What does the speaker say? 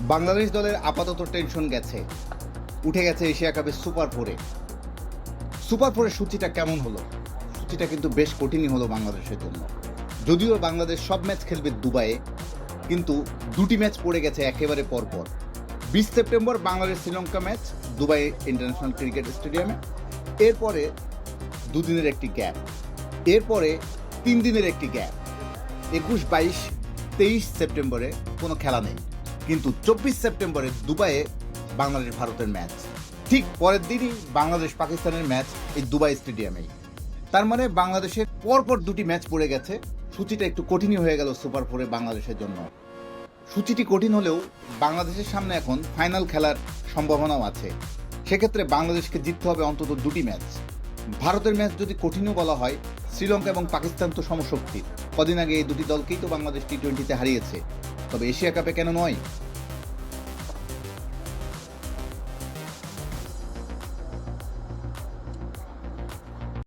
বাংলাদেশ দলের আপাতত টেনশন গেছে। উঠে গেছে এশিয়া কাপের সুপার ফোরে। সুপার ফোরের সূচিটা কেমন হলো? সূচিটা কিন্তু বেশ কঠিনই হলো বাংলাদেশের জন্য। যদিও বাংলাদেশ সব ম্যাচ খেলবে দুবাইয়ে, কিন্তু দুটি ম্যাচ পড়ে গেছে একেবারে পরপর। বিশ September Bangladesh Sri Lanka match, Dubai international cricket স্টেডিয়ামে। এরপরে দুদিনের একটি গ্যাপ। এরপরে তিন দিনের একটি গ্যাপ। একুশ, বাইশ, তেইশ সেপ্টেম্বরে কোনো খেলা নেই। কিন্তু চব্বিশ সেপ্টেম্বরে দুবাইয়ে বাংলাদেশ ভারতের ম্যাচ। ঠিক পরের দিনই বাংলাদেশ পাকিস্তানের ম্যাচ এই দুবাই স্টেডিয়ামেই তার মানে বাংলাদেশের পরপর দুটি ম্যাচ পড়ে গেছে। সূচিটা একটু কঠিনই হয়ে গেল সুপার ফোরে বাংলাদেশের জন্য। সূচিটি কঠিন হলেও বাংলাদেশের সামনে এখন ফাইনাল খেলার সম্ভাবনাও আছে। সেক্ষেত্রে বাংলাদেশকে জিততে হবে অন্তত দুটি ম্যাচ। ভারতের ম্যাচ যদি কঠিনও বলা হয়, শ্রীলঙ্কা এবং পাকিস্তান তো সমশক্তি। কদিন আগে এই দুটি দলকেই তো বাংলাদেশ টি টোয়েন্টিতে হারিয়েছে। তবে এশিয়া কাপে কেন নয়?